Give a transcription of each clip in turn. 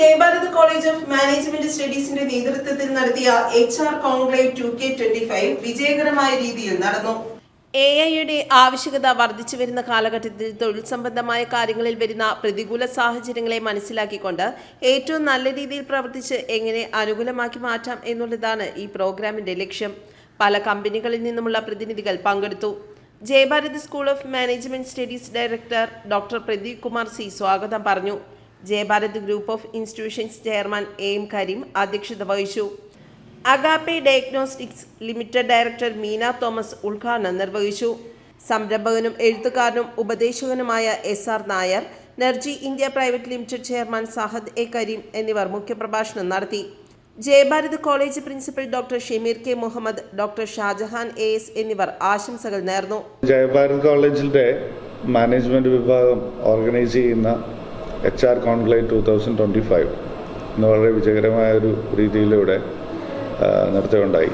Jayabharat college of management സ്റ്റഡീസിന്റെ നേതൃത്വത്തിൽ നടത്തിയ H R conclave two K twenty five വിജയകരമായ രീതിയിൽ നടന്നു. എ ഐയുടെ ആവശ്യകത വർദ്ധിച്ചു വരുന്ന കാലഘട്ടത്തിൽ തൊഴിൽ സംബന്ധമായ കാര്യങ്ങളിൽ വരുന്ന പ്രതികൂല സാഹചര്യങ്ങളെ മനസ്സിലാക്കിക്കൊണ്ട് ഏറ്റവും നല്ല രീതിയിൽ പ്രവർത്തിച്ച് എങ്ങനെ അനുകൂലമാക്കി മാറ്റാം എന്നുള്ളതാണ് ഈ പ്രോഗ്രാമിന്റെ ലക്ഷ്യം. പല കമ്പനികളിൽ നിന്നുമുള്ള പ്രതിനിധികൾ പങ്കെടുത്തു. Jayabharat school of management studies director doctor Pradeep Kumar C സ്വാഗതം പറഞ്ഞു. Jayabharat group of institutions chairman A Kareem അധ്യക്ഷത വഹിച്ചു. Agape diagnostics limited director Meena Thomas ഉദ്ഘാടനം നിർവഹിച്ചു. സംരംഭകനും എഴുത്തുകാരനും ഉപദേശകനുമായ S R Nair നെർജി India private limited chairman Sahad A Kareem എന്നിവർ മുഖ്യപ്രഭാഷണം നടത്തി. Jayabharat college principal doctor Shameer K Muhammad doctor Shajahan A S എന്നിവർ ആശംസകൾ നേർന്നു. ജയഭാരത് കോളേജിന്റെ മാനേജ്മെന്റ് വിഭാഗം ഓർഗനൈസ് ചെയ്യുന്ന H R conclave two thousand twenty five എന്ന് വളരെ വിജയകരമായ ഒരു രീതിയിലൂടെ നടത്തുകയുണ്ടായി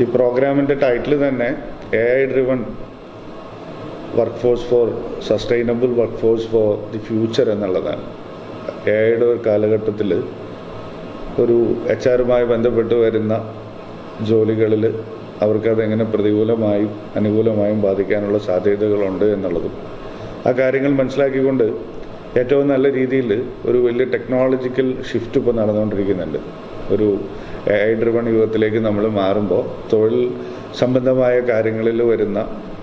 ഈ പ്രോഗ്രാമിന്റെ ടൈറ്റിൽ തന്നെ A I driven workforce for sustainable workforce for the future എന്നുള്ളതാണ് എ ഐയുടെ ഒരു കാലഘട്ടത്തിൽ ഒരു എച്ച് ആറുമായി ബന്ധപ്പെട്ട് വരുന്ന ജോലികളിൽ അവർക്കത് എങ്ങനെ പ്രതികൂലമായും അനുകൂലമായും ബാധിക്കാനുള്ള സാധ്യതകളുണ്ട് എന്നുള്ളതും ആ കാര്യങ്ങൾ മനസ്സിലാക്കിക്കൊണ്ട് ഏറ്റവും നല്ല രീതിയിൽ ഒരു വലിയ ടെക്നോളജിക്കൽ ഷിഫ്റ്റ് ഇപ്പോൾ നടന്നുകൊണ്ടിരിക്കുന്നുണ്ട്. ഒരു എ ഡ്രിവൺ യുഗത്തിലേക്ക് നമ്മൾ മാറുമ്പോൾ തൊഴിൽ സംബന്ധമായ കാര്യങ്ങളിൽ വരുന്ന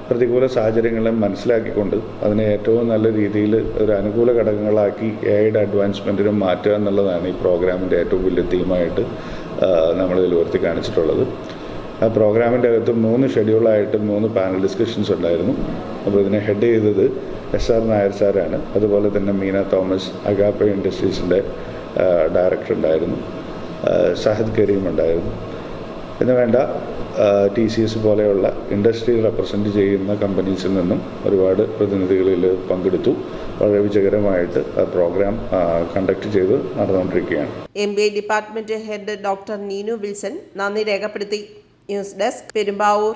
പ്രതികൂല സാഹചര്യങ്ങളെ മനസ്സിലാക്കിക്കൊണ്ട് അതിനെ ഏറ്റവും നല്ല രീതിയിൽ ഒരു അനുകൂല ഘടകങ്ങളാക്കി എ ഐയുടെ അഡ്വാൻസ്മെന്റിനും മാറ്റുക എന്നുള്ളതാണ് ഈ പ്രോഗ്രാമിന്റെ ഏറ്റവും വലിയ തീമായിട്ട് നമ്മളിതിൽ ഉയർത്തി കാണിച്ചിട്ടുള്ളത്. ആ പ്രോഗ്രാമിന്റെ അകത്ത് മൂന്ന് ഷെഡ്യൂളായിട്ട് മൂന്ന് പാനൽ ഡിസ്കഷൻസ് ഉണ്ടായിരുന്നു. അപ്പോൾ ഇതിനെ ഹെഡ് ചെയ്തത് എസ് ആർ നായർ സാറാണ് അതുപോലെ തന്നെ മീന തോമസ് അഗാപ്പ ഇൻഡസ്ട്രീസിന്റെ ഡയറക്ടർ ഉണ്ടായിരുന്നു. സഹദ് കരീം ഉണ്ടായിരുന്നു. എന്ന് വേണ്ട ടി സി എസ് പോലെയുള്ള ഇൻഡസ്ട്രി റെപ്രസെന്റ് ചെയ്യുന്ന കമ്പനീസിൽ നിന്നും ഒരുപാട് പ്രതിനിധികളിൽ പങ്കെടുത്തു. വളരെ വിജയകരമായിട്ട് പ്രോഗ്രാം കണ്ടക്ട് ചെയ്ത് നടന്നുകൊണ്ടിരിക്കുകയാണ്. M B department head doctor Neenu Wilson നന്ദി രേഖപ്പെടുത്തി. News desk Perumbavoor